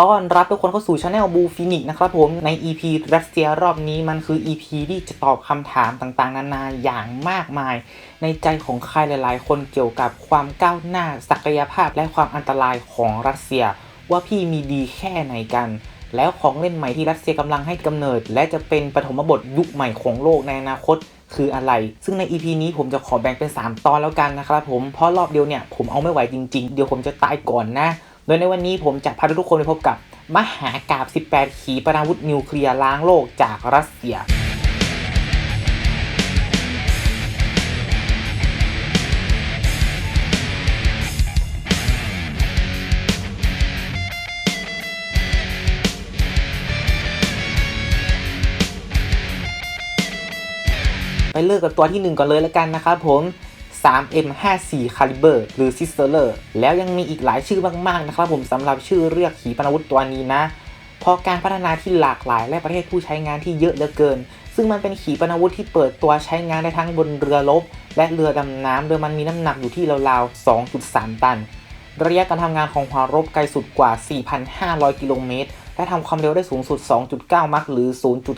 ต้อนรับทุกคนเข้าสู่ช anel บูฟินิกนะครับผม ใน EP รัสเซียรอบนี้มันคือ EP ที่จะตอบคำถามต่างๆ นานาอย่างมากมาย ในใจของใครหลายๆ คนเกี่ยวกับความก้าวหน้าศักยภาพและความอันตรายของรัสเซีย ว่าพี่มีดีแค่ไหนกัน แล้วของเล่นใหม่ที่รัสเซียกำลังให้กำเนิด และจะเป็นปฐมบทยุคใหม่ของโลกในอนาคตคืออะไร ซึ่งใน EP นี้ผมจะขอแบ่งเป็น 3 ตอนแล้วกันนะครับผม เพราะรอบเดียวเนี่ยผมเอาไม่ไหวจริง ๆ เดี๋ยวผมจะตายก่อนนะ โดยในวันนี้ผมจะพาทุกคนไปพบกับ มหากาบ 18 ขีปนาวุธนิวเคลียร์ล้างโลกจากรัสเซียไปเลิกกับตัวที่ 1 ก่อนเลยแล้วกันนะครับผม 3M54 Caliber หรือ Sister แล้วยังมีอีกหลายชื่อมาก ๆ นะครับผมสำหรับชื่อเรียกขีปนาวุธตัวนี้นะเพราะการพัฒนาที่หลากหลายและประเทศผู้ใช้งานที่เยอะเหลือเกิน ซึ่งมันเป็นขีปนาวุธที่เปิดตัวใช้งานได้ทั้งบนเรือรบและเรือดำน้ำโดยมันมีน้ำหนักอยู่ที่ราวๆ 2.3 ตัน ระยะการทำงานของหัวรบไกลสุดกว่า 4,500 กิโลเมตร และทำความเร็วได้สูงสุด 2.9 มัคหรือ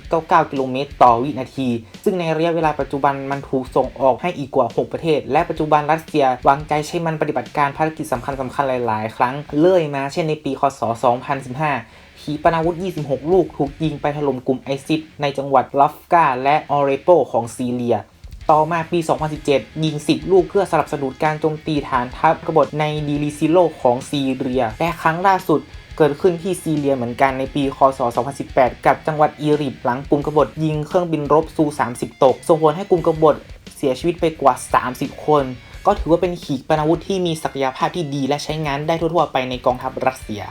0.99 กิโลเมตรต่อวินาที ซึ่งในระยะเวลาปัจจุบันมันถูกส่งออกให้อีกกว่า 6 ประเทศ และปัจจุบันรัสเซียวางใจใช้มันปฏิบัติการภารกิจสำคัญสำคัญหลาย ๆ ครั้งเลื่อยมาเช่นในปี คศ 2015ขีปนาวุธ 26 ลูก ถูกยิงไปถล่มกลุ่มไอซิสในจังหวัดลัฟกาและออเรโปของซีเรีย ต่อมาปี 2017 ยิง 10 ลูกเพื่อสนับสนุนการโจมตีฐานทัพกบฏในดีลิซิโลของซีเรีย และครั้งล่าสุด เกิดขึ้นที่ซีเรียเหมือนกันในปี คศ 2018 กับจังหวัดอิริบหลังกลุ่มกบฏยิงเครื่องบินรบซู 30 ตก ส่งผลให้กลุ่มกบฏเสียชีวิตไปกว่า 30 คน ก็ถือว่าเป็นขีปนาวุธที่มีศักยภาพที่ดีและใช้งานได้ทั่วๆ ไปในกองทัพรัสเซีย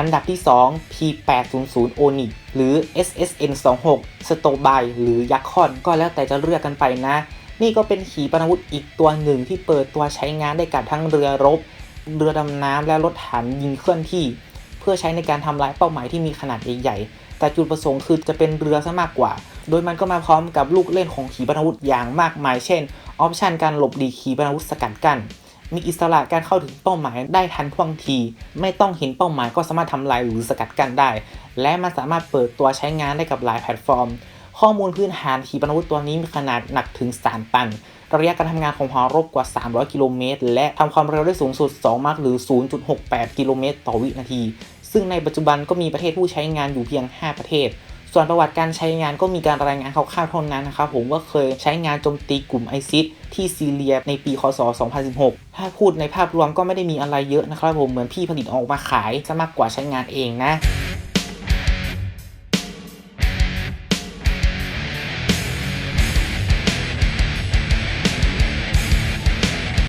อันดับที่ 2 P800 Onyx หรือ SSN 26 s t o b y หรือยักษ์คอนก็แล้วแต่จะเรียกกันไปนะ นี่ก็เป็นขีปนาวุธอีกตัวหนึ่งที่เปิดตัวใช้งานได้กับทั้งเรือรบ เรือดำน้ำและรถถังยิงเคลื่อนที่ เพื่อใช้ในการทำลายเป้าหมายที่มีขนาดใหญ่ๆ แต่จุดประสงค์คือจะเป็นเรือซะมากกว่า โดยมันก็มาพร้อมกับลูกเล่นของขีปนาวุธอย่างมากมาย เช่น ออปชันการหลบหลีขีปนาวุธสกัดกั้น มีอิสระการเข้าถึงเป้าหมายได้ทันท่วงที ไม่ต้องเห็นเป้าหมายก็สามารถทำลายหรือสกัดกั้นได้ และมันสามารถเปิดตัวใช้งานได้กับหลายแพลตฟอร์ม ข้อมูลพื้นฐานขีปนาวุธตัวนี้มีขนาดหนักถึง 3 ตัน ระยะการทำงานของหัวรบกว่า 300 กิโลเมตร และทำความเร็วได้สูงสุด 2มัคหรือ 0.68 กิโลเมตรต่อวินาที ซึ่งในปัจจุบันก็มีประเทศผู้ใช้งานอยู่เพียง 5 ประเทศ ส่วนประวัติการใช้งานก็มีการรายงานคร่าวๆเท่านั้นนะครับผมว่าเคยใช้งานโจมตีกลุ่มไอซิสที่ซีเรียในปีคศ 2016 ถ้าพูดในภาพรวมก็ไม่ได้มีอะไรเยอะนะครับผมเหมือนพี่ผลิตออกมาขายซะมากกว่าใช้งานเองนะ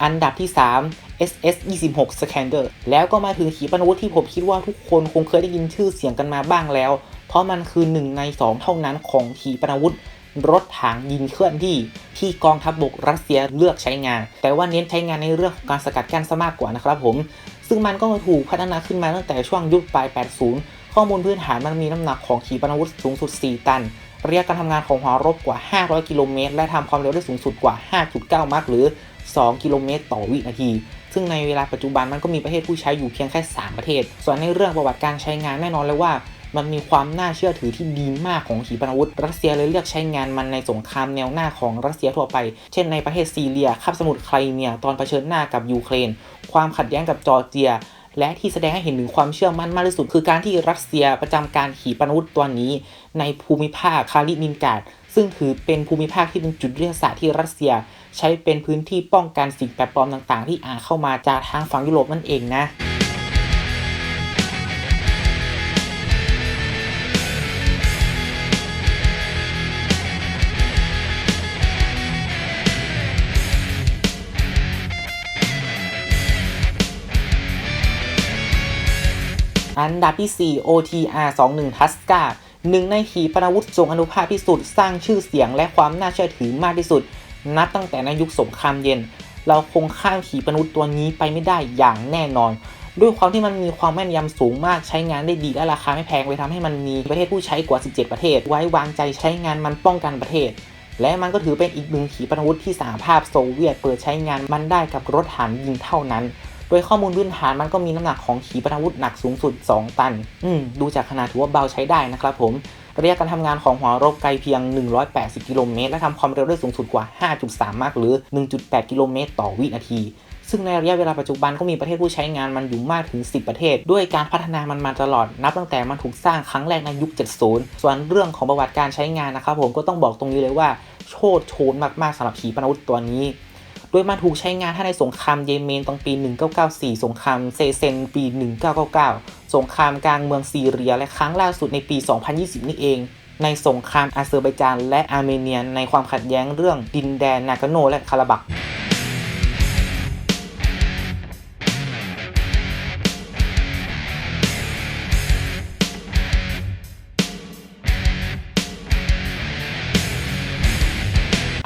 อันดับที่ 3 SS 26 Scander แล้วก็มาถึงขีปนาวุธที่ผมคิดว่าทุกคนคงเคยได้ยินชื่อเสียงกันมาบ้างแล้ว เพราะมันคือหนึ่งใน2เท่านั้นของขีปนาวุธรถถังยิงเคลื่อนที่ที่กองทัพบบกรัสเซียเลือกใช้งาน แต่ว่าเน้นใช้งานในเรื่องของการสกัดกั้นซะมากกว่านะครับผม ซึ่งมันก็ถูกพัฒนาขึ้นมาตั้งแต่ช่วงยุคปลาย 80 ข้อมูลพื้นฐานมันมีน้ำหนักของขีปนาวุธสูงสุด 4 ตัน ระยะการทำงานของหัวรบกว่า 500 กิโลเมตร และทำความเร็วได้สูงสุดกว่า 5.9 มัคหรือ 2 กิโลเมตรต่อวินาที ซึ่งในเวลาปัจจุบันมันก็มีประเทศผู้ใช้อยู่เพียงแค่ 3 ประเทศ ส่วนในเรื่องประวัติการใช้งานแน่นอนเลยว่า มันมีความน่าเชื่อถือที่ดีมากของขีปนาวุธ รัสเซียเลยเลือกใช้งานมันในสงครามแนวหน้าของรัสเซียทั่วไป เช่นในประเทศซีเรียคาบสมุทรไครเมียตอนเผชิญหน้ากับยูเครน ความขัดแย้งกับจอร์เจียและที่แสดงให้เห็นถึงความเชื่อมั่นมากที่สุด คือการที่รัสเซียประจำการขีปนาวุธตัวนี้ ในภูมิภาคคาลินินกาดซึ่งถือเป็นภูมิภาคที่เป็นจุดยุทธศาสตร์ที่รัสเซีย ใช้เป็นพื้นที่ป้องกันสิ่งแปลกปลอมต่าง ๆ ที่อาจเข้ามาจากทางฝั่งยุโรปนั่นเองนะ อันดับที่ 4 OTR 21 Tuska หนึ่งในขีปนาวุธทรงอนุภาพที่สุดสร้างชื่อเสียงและความน่าเชื่อถือมากที่สุด นับตั้งแต่ในยุคสงครามเย็น เราคงข้ามขีปนาวุธตัวนี้ไปไม่ได้อย่างแน่นอน ด้วยความที่มันมีความแม่นยำสูงมากใช้งานได้ดีและราคาไม่แพงเลยทำให้มันมีประเทศผู้ใช้กว่า 17 ประเทศ ไว้วางใจใช้งานมันป้องกันประเทศ และมันก็ถือเป็นอีกหนึ่งขีปนาวุธที่สหภาพโซเวียตเปิดใช้งานมันได้กับรถถังยิงเท่านั้น โดยข้อมูลพื้นฐานมันก็มีน้ำหนักของขีปนาวุธหนักสูงสุด 2 ตัน อืมดูจากขนาดถือว่าเบาใช้ได้นะครับผม ระยะการทำงานของหัวรบไกลเพียง 180 กิโลเมตร และทำความเร็วได้สูงสุดกว่า 5.3 มากหรือ 1.8 กิโลเมตรต่อวินาที ซึ่งในระยะเวลาปัจจุบันก็มีประเทศผู้ใช้งานมันอยู่มากถึง 10 ประเทศ ด้วยการพัฒนามันมาตลอดนับตั้งแต่มันถูกสร้างครั้งแรกในยุค 70 ส่วนเรื่องของประวัติการใช้งานนะครับผมก็ต้องบอกตรงนี้เลยว่าโชดโชนมากๆสำหรับขีปนาวุธตัวนี้ โดยมันถูกใช้งานทั้งในสงครามเยเมนตอนปี 1994 สงครามเซเซนปี 1999 สงครามกลางเมืองซีเรีย และครั้งล่าสุดในปี 2020 นี่เอง ในสงครามอาเซอร์ไบจานและอาร์เมเนียในความขัดแย้งเรื่องดินแดนนากาโนและคาราบัก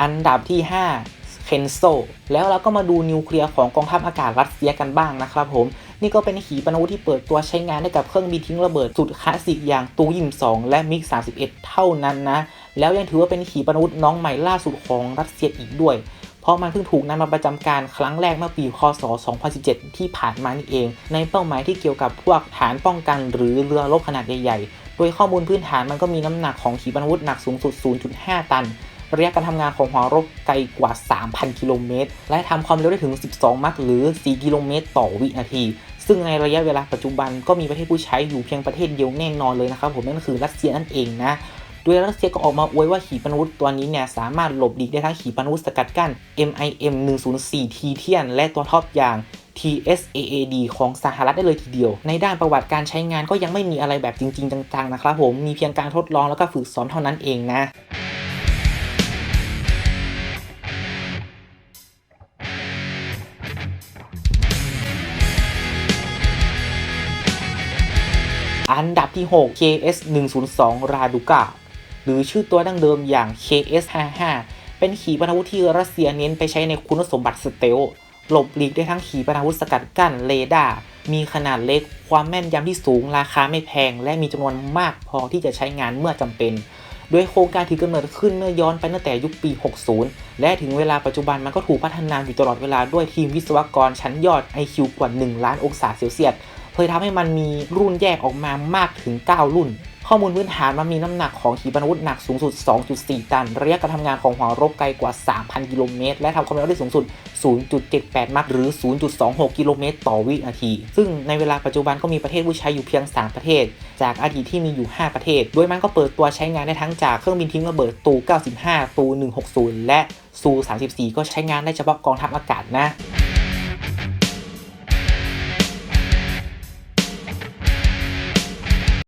อันดับที่ 5 เคนโซแล้วเราก็มาดูนิวเคลียร์ของกองทัพอากาศรัสเซียกันบ้างนะครับผม นี่ก็เป็นขีปนาวุธที่เปิดตัวใช้งานได้กับเครื่องบินทิ้งระเบิดสุดคลาสสิกอย่างตูยิม2และมิก 31 เท่านั้นนะ แล้วยังถือว่าเป็นขีปนาวุธน้องใหม่ล่าสุดของรัสเซียอีกด้วย เพราะมันเพิ่งถูกนำมาประจำการครั้งแรกเมื่อปีคศ 2017 ที่ผ่านมานี่เอง ในเป้าหมายที่เกี่ยวกับพวกฐานป้องกันหรือเรือรบขนาดใหญ่ๆ โดยข้อมูลพื้นฐานมันก็มีน้ำหนักของขีปนาวุธหนักสูงสุด 0.5 ตัน ระยะการทำงานของหัวรบไกลกว่า 3,000 กิโลเมตร และทำความเร็วได้ถึง 12 มัคหรือ 4 กิโลเมตรต่อวินาที ซึ่งในระยะเวลาปัจจุบันก็มีประเทศผู้ใช้อยู่เพียงประเทศเดียวแน่นอนเลยนะครับผมนั่นก็คือรัสเซียนั่นเองนะโดยรัสเซียก็ออกมาอวยว่าขีปนาวุธตัวนี้เนี่ยสามารถหลบหลีกได้ทั้งขีปนาวุธสกัดกั้น MIM 104ทีเทียน และตัวท็อปอย่าง TSAAD ของสหรัฐได้เลยทีเดียว ในด้านประวัติการใช้งานก็ยังไม่มีอะไรแบบจริง ๆ จังๆนะครับผม มีเพียงการทดลองแล้วก็ฝึกซ้อมเท่านั้นเองนะ อันดับที่ 6 KS 102 Raduga หรือชื่อตัวดั้งเดิมอย่าง KS 55เป็นขีปนาวุธที่รัสเซียเน้นไปใช้ในคุณสมบัติสเตลหลบหลีกได้ทั้งขีปนาวุธสกัดกั้นเรดาร์มีขนาดเล็ก ความแม่นยำที่สูง ราคาไม่แพง และมีจำนวนมากพอที่จะใช้งานเมื่อจำเป็น โดยโครงการถือกำเนิดขึ้นเมื่อย้อนไปตั้งแต่ยุคปี 60 และถึงเวลาปัจจุบันมันก็ถูกพัฒนาอยู่ตลอดเวลาด้วยทีมวิศวกรชั้นยอด IQ กว่า 1 ล้านองศาเซลเซียส เคยทำให้มันมีรุ่นแยกออกมามากถึง 9 รุ่น ข้อมูลพื้นฐานมันมีน้ำหนักของขีปนาวุธหนักสูงสุด 2.4 ตัน ระยะการทำงานของหัวรบไกลกว่า 3,000 กิโลเมตร และทำความเร็วได้สูงสุด 0.78 มัคหรือ 0.26 กิโลเมตรต่อวินาที ซึ่งในเวลาปัจจุบันก็มีประเทศผู้ใช้อยู่เพียง 3 ประเทศ จากอดีตที่มีอยู่ 5 ประเทศ โดยมันก็เปิดตัวใช้งานได้ทั้งจากเครื่องบินทิ้งระเบิดตู 95 ตู 160 และซู34 ก็ใช้งานได้เฉพาะกองทัพอากาศนะ